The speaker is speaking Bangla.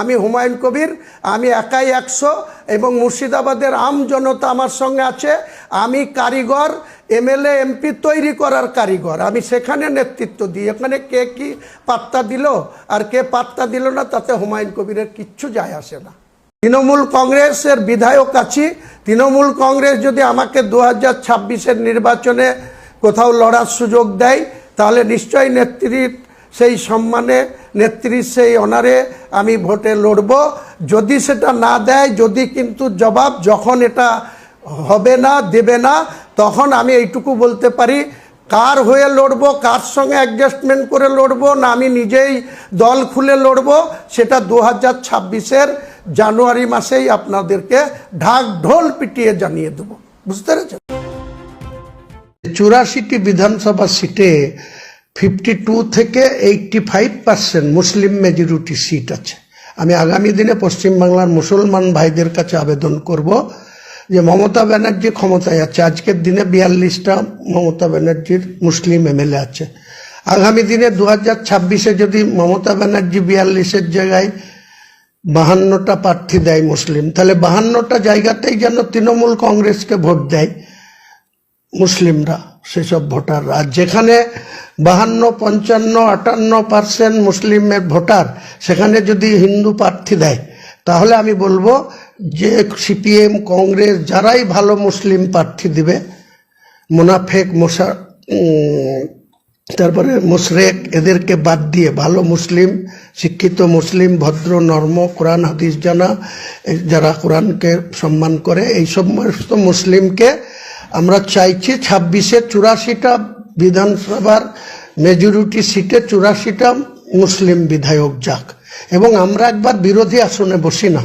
আমি হুমায়ুন কবির, আমি একাই একশো এবং মুর্শিদাবাদের আম জনতা আমার সঙ্গে আছে। আমি কারিগর, এমএলএ, এমপি তৈরি করার কারিগর। আমি সেখানে নেতৃত্ব দিই। এখানে কে কি পাত্তা দিল আর কে পাত্তা দিল না, তাতে হুমায়ুন কবিরের কিচ্ছু যায় আসে না। তৃণমূল কংগ্রেসের বিধায়ক আছি। তৃণমূল কংগ্রেস যদি আমাকে দু হাজার নির্বাচনে কোথাও লড়ার সুযোগ দেয়, তাহলে নিশ্চয়ই নেত্রীর সেই সম্মানে নেত্রীর সেই অনারে আমি ভোটে লড়ব। যদি সেটা না দেয়, যদি কিন্তু জবাব যখন এটা হবে না, দেবে না, তখন আমি এইটুকু বলতে পারি, কার হয়ে লড়ব, কার সঙ্গে অ্যাডজাস্টমেন্ট করে লড়ব, না আমি নিজেই দল খুলে লড়বো, সেটা দু হাজার ছাব্বিশের জানুয়ারি মাসেই আপনাদেরকে ঢাক ঢোল পিটিয়ে জানিয়ে দেবো। বুঝতে পেরেছেন? চুরাশিটি বিধানসভা সিটে ফিফটি টু থেকে এইটটি ফাইভ পার্সেন্ট মুসলিম মেজরিটি সিট আছে। আমি আগামী দিনে পশ্চিমবাংলার মুসলমান ভাইদের কাছে আবেদন করব যে মমতা ব্যানার্জি ক্ষমতায় আছে। আজকের দিনে বিয়াল্লিশটা মমতা ব্যানার্জির মুসলিম এমএলএ আছে। আগামী দিনে দু হাজার ছাব্বিশে যদি মমতা ব্যানার্জি বিয়াল্লিশের জায়গায় বাহান্নটা প্রার্থী দেয় মুসলিম, তাহলে বাহান্নটা জায়গাতেই যেন তৃণমূল কংগ্রেসকে ভোট দেয় মুসলিমরা। সেসব ভোটাররা আর যেখানে বাহান্ন, পঞ্চান্ন, আটান্ন পার্সেন্ট মুসলিমের ভোটার, সেখানে যদি হিন্দু প্রার্থী দেয়, তাহলে আমি বলব যে সিপিএম, কংগ্রেস যারাই ভালো মুসলিম প্রার্থী দিবে, মুনাফেক, মোশা তারপরে মুশরেক, এদেরকে বাদ দিয়ে ভালো মুসলিম, শিক্ষিত মুসলিম, ভদ্র, নর্ম, কোরআন, হাদিস জানা যারা কোরআনকে সম্মান করে, এই সমস্ত মুসলিমকে আমরা চাইছি ছাব্বিশে চুরাশিটা বিধানসভার মেজরিটি সিটে চুরাশিটা মুসলিম বিধায়ক যাক। এবং আমরা একবার বিরোধী আসনে বসি না।